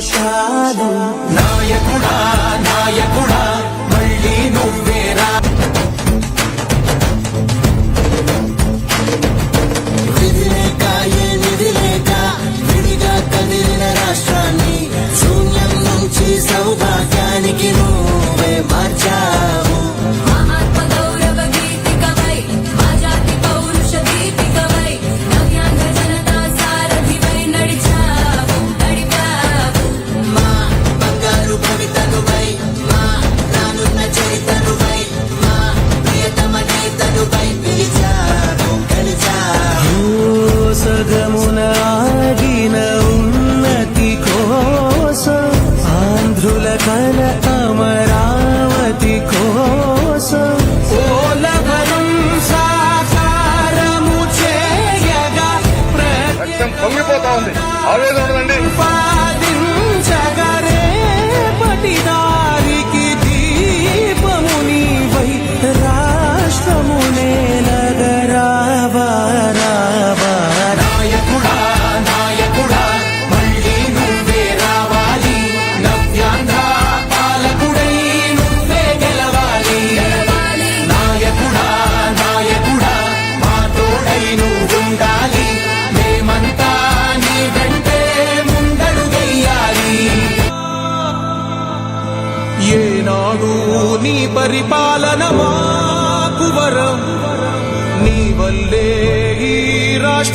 সাধু।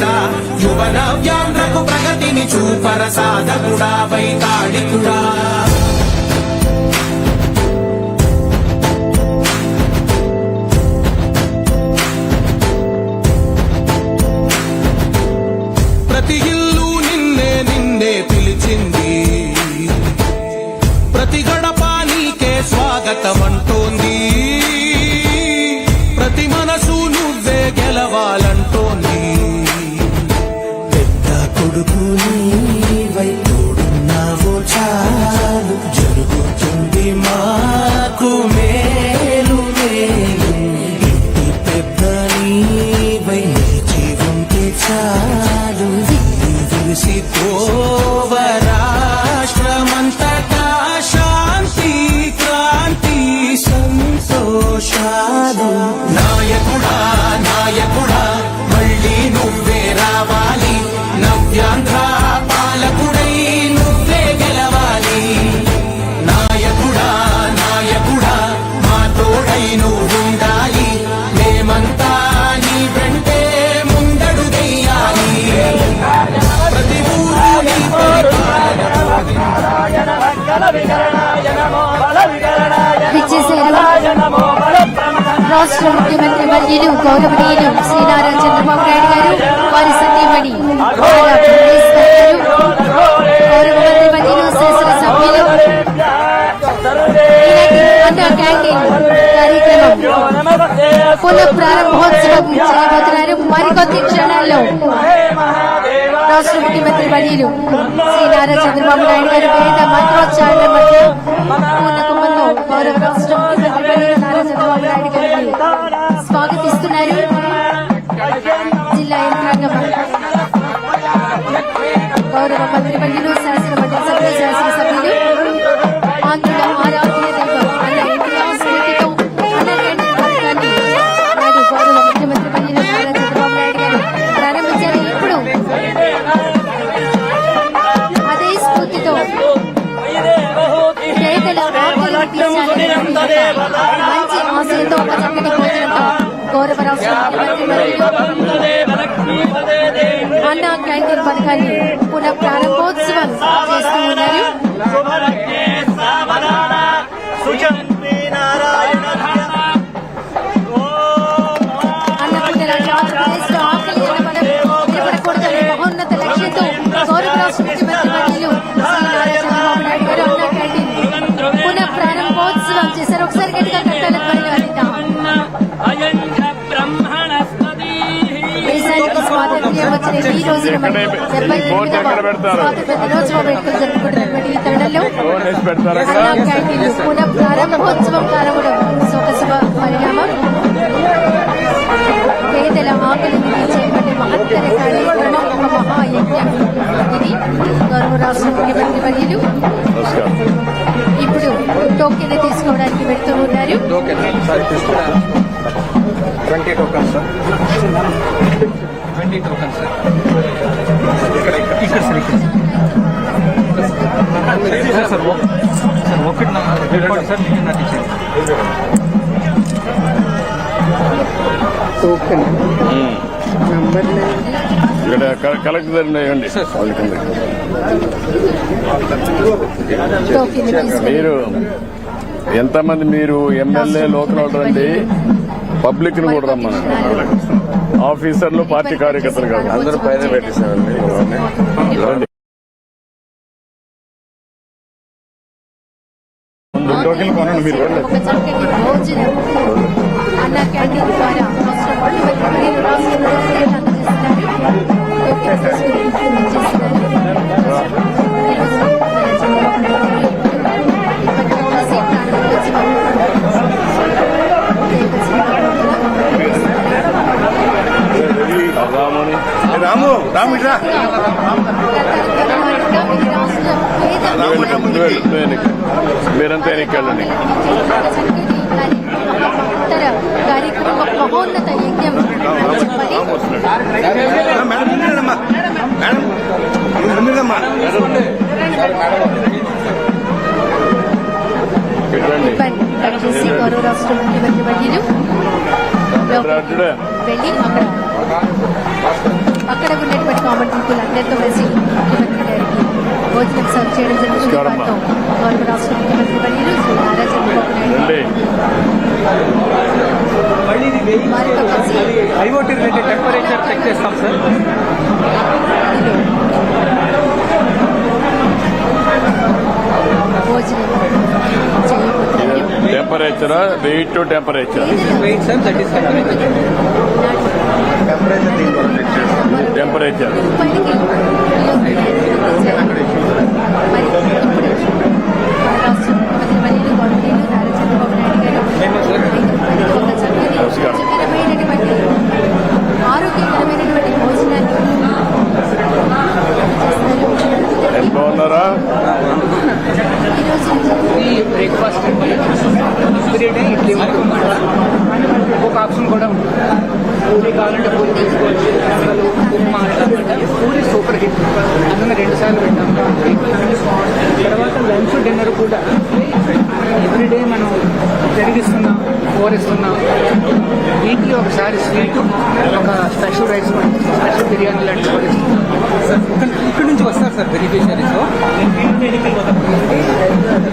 సేవకుడా యువ నవ్యాంధ్రకు ప్రగతిని చూపర సాధకుడా వైతాళికుడా. ప్రతి ఇల్లు నిన్నే నిన్నే పిలిచింది. ప్రతి గడప నీకే స్వాగతం రాష్ట్ర ముఖ్యమంత్రి వర్యులు గౌరవనీయులు శ్రీ నారా చంద్రబాబు నాయుడు గారు వారి సతీమణి గౌరవ మంత్రి వర్యులు శాసనసభ్యులు క్యాంటీన్ కార్యక్రమం పునః ప్రారంభోత్సవం చేయబోతున్నారు మరికొద్ది క్షణాల్లో రాష్ట్ర ముఖ్యమంత్రి వర్యులు శ్రీ నారా చంద్రబాబు నాయుడు గారి పేరిట మంత్రోచ్చారణ మధ్య పూర్ణ గౌరవ రాష్ట్ర ముఖ్యమంత్రి వర్యులు నారా చంద్రబాబు నాయుడు గారిని స్వాగతిస్తున్నారు. జిల్లా యంత్రాంగం గౌరవ మంత్రి వర్యులు శాసనమండలి సభ్యులు శాసనసభ అన్న క్యాంటీన్ పథకాన్ని పునః ప్రారంభోత్సవం చేస్తూ ఉన్నారు. అన్నపూర్ణ ఆంధ్రప్రదేశ్లో ఆకలి అన్న పదం నిలబడకూడదనే మహోన్నత లక్ష్యంతో గౌరవ రాష్ట్ర ముఖ్యమంత్రి వర్యులు శ్రీ నారా చంద్రబాబు నాయుడు గారు అన్న క్యాంటీన్ పునః ప్రారంభోత్సవం చేశారు. ఒకసారి గట్టిగా కట్టాల వచ్చిన ఈ రోజున మనం డెబ్బై ఎనిమిదవ స్వాతంత్ర దినోత్సవ వేడుకలు జరుపుకుంటున్నటువంటి ఈ తరుణంలో అన్నా క్యాంటీన్లు పునః ప్రారంభోత్సవం కారవడం సొగసువ పరిణామం పేదల ఆకలిని తీర్చేటువంటి మహత్తర కార్యక్రమం ఒక మహాయజ్ఞం ఇది గౌరవ రాష్ట్ర ముఖ్యమంత్రి వర్యులు ఇప్పుడు టోకెన్ తీసుకోవడానికి వెళ్తూ ఉన్నారు twenty token sir. Twenty token sir. ఇక్కడ ఇక్కడ. ఇక్కడ సార్ ఇక్కడ. సార్ సార్ ఒకటి నా రిపోర్ట్ సార్ మీకు నాకు టోకెన్. నంబర్ ఇక్కడ కలెక్టర్ ఇవ్వండి మీరు ఎంతమంది మీరు ఎమ్మెల్యే లోకల్ రండి పబ్లిక్ని కూడా రమ్మనండి ఆఫీసర్లు పార్టీ కార్యకర్తలు కాదు. అందరూ పైన పెట్టేసామండి రండి ముందు టోకెన్ కొనండి మీరు. వెళ్ళండి కార్యక్రమం మహోన్నత యజ్ఞం దయచేసి గౌరవ రాష్ట్ర ముఖ్యమంత్రి వర్యులు. వెళ్ళి అక్కడ అక్కడ ఉన్నటువంటి కామన్ పీపుల్ అందరితో కలిసి ముఖ్యమంత్రి గారికి భోజనం సర్వ్ చేయడం జరుగుతుంది. వారితో గౌరవ రాష్ట్ర ముఖ్యమంత్రి వర్యులు శ్రీ నారా చంద్రబాబు నాయుడు రండి వారితో కలిసి ఐఓటీ రిలేటెడ్ టెంపరేచర్ చెక్ చేస్తాం sir టెంపరేచరా weight two temperature weight sir that is temperature ఇప్పటికీ కూరిస్తున్నాం వీక్లీ ఒకసారి స్వీట్ ఒక స్పెషల్ రైస్ స్పెషల్ బిర్యానీ లాంటివి కూడా ఇస్తున్నాం ఇక్కడ నుంచి వస్తారు సార్ బెనిఫిషియరీస్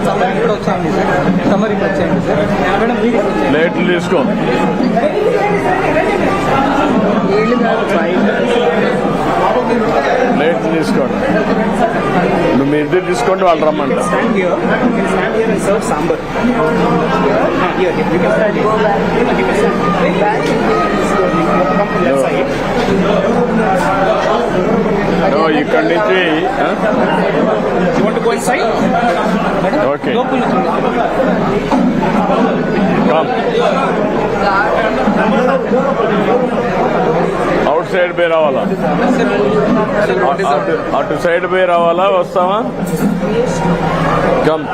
సమ్మర్ ఇక్కడ వచ్చాయండి సార్. సమ్మర్ ఇక్కడ వచ్చాయండి సార్. మేడం మీరు? ప్లేట్లు తీసుకో ఏళ్ళు కాదు ప్లేట్లు తీసుకోండి. నువ్వు మీ ఇద్దరు తీసుకోండి వాళ్ళు రమ్మంట సాంబార్ Ah, ఇక్కడి నుంచి అవుట్ సైడ్ పోయి రావాలా అటు సైడ్ పోయి రావాలా వస్తావా కమ్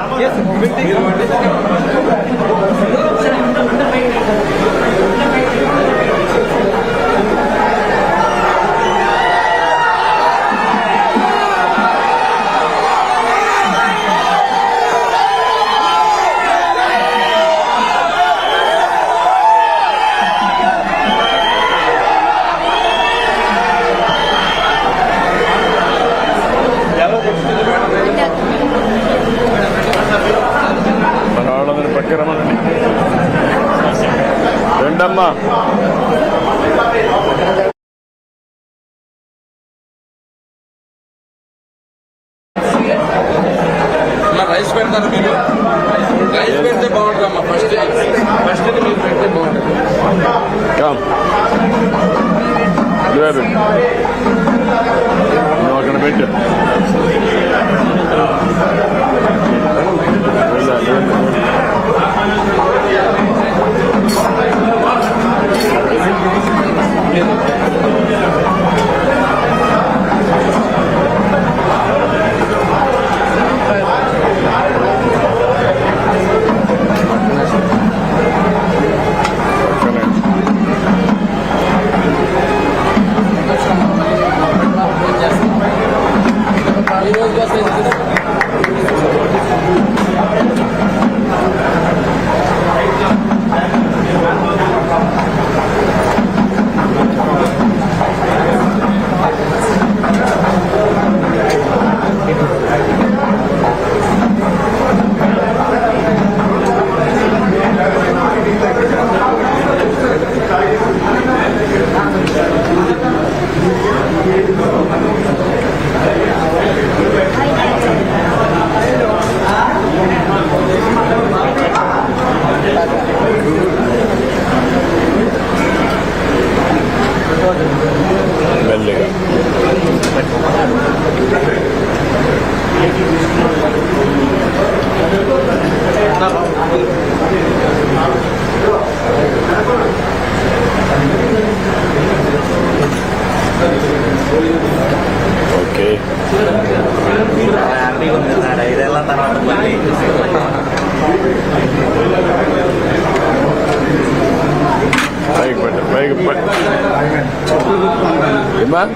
అమ్మా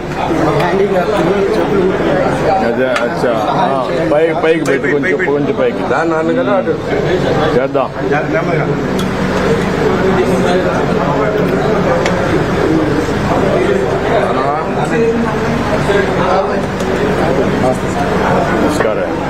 అదే అచ్చా. పై పైకి పెట్టి కొంచెం కొంచెం పైకి. దాన్ని కదా చేద్దాం. నమస్కారం.